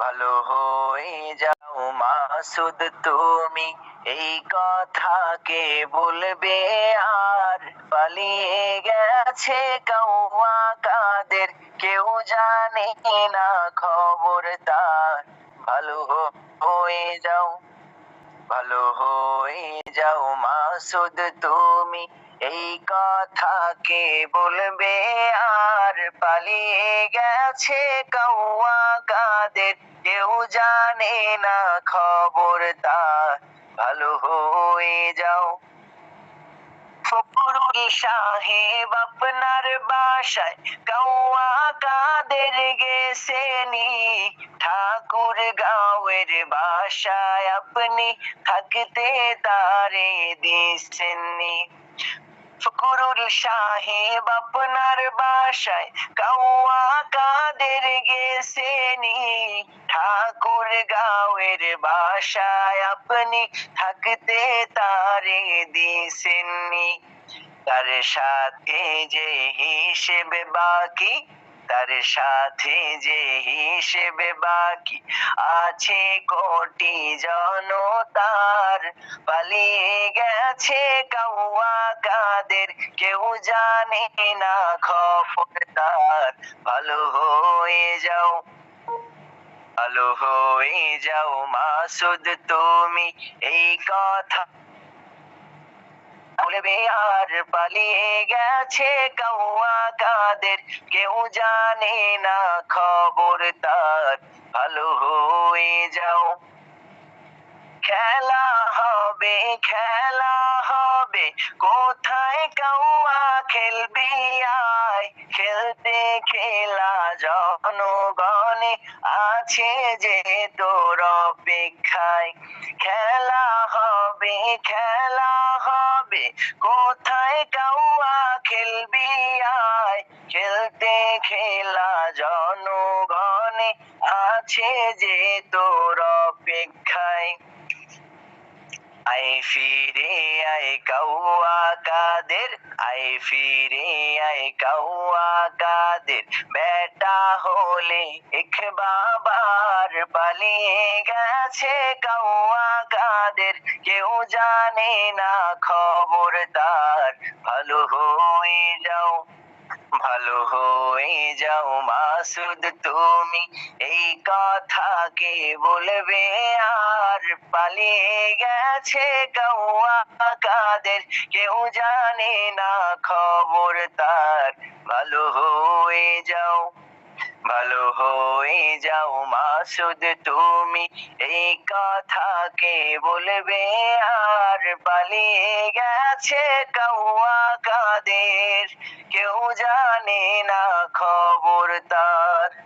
ভালো হয়ে যাও মাসুদ, তুমি এই কথাকে বলবে আর পালিয়ে গেছে কাউয়া কাদের কেউ জানে না খবর তার। ভালো হয়ে যাও, ভালো হয়ে যাও মাসুদ, তুমি এই কথাকে বলবে আর পালিয়ে গেছে কৌয়া কাদের? কেউ জানে না খবর তার ভালো হয়ে যাও। ফকরুল সাহেব আপনার বাসায় কাউয়া কাদের গেছেনি? ঠাকুর গাঁয়ের বাসায় আপনি থাকতে তারে দিচ্ছেননি ফকরুল সাহেব আপনার বাসায় কাউয়া কাদের গেছেনি ঠাকুর গাঁয়ের বাসায় আপনি থাকতে তারে দিছেননি তার সাথে যে হিসেবে বাকি তার সাথে যে হিসেবে বাকি আছে কোটি জনতার, পালিয়ে গেছে কাদের, কেউ জানে না খবর তার ভালো হয়ে যাও, ভালো হয়ে যাও মাসুদ, তুমি এই কথা বলবে আর পালিয়ে গেছে কাউয়া কাদের? কেউ জানে না খবর তার। ভালো হয়ে যাও। খেলা হবে খেলা হবে। কোথায় কাউয়া খেলবি আয়? খেলতে খেলা জনগণে আছে যে তোর অপেক্ষায়। খেলা হবে, খেলা হবে কোথায় কাউয়া খেলবি আয়? খেলতে খেলা জনগণে আছে যে তোর অপেক্ষায়। আয় ফিরে আয় কাউয়া কাদের আয় ফিরে আয় কাউয়া কাদের। বেটা হলে এক বাবার পালিয়ে গেছে কাউয়া কাদের। কেউ জানে না খবর তার। ভালো হয়ে যাও। ভালো হয়ে যাও মাসুদ, তুমি এই কথাকে বলবে, আর পালিয়ে গেছে কাউয়া কাদের, কেউ জানে না খবর তার। ভালো হয়ে যাও, ভালো হয়ে যাও মাসুদ, তুমি এই কথা কে বলবে, আর পালিয়ে গেছে কাউয়া কাদের। কেউ জানে না খবর তার।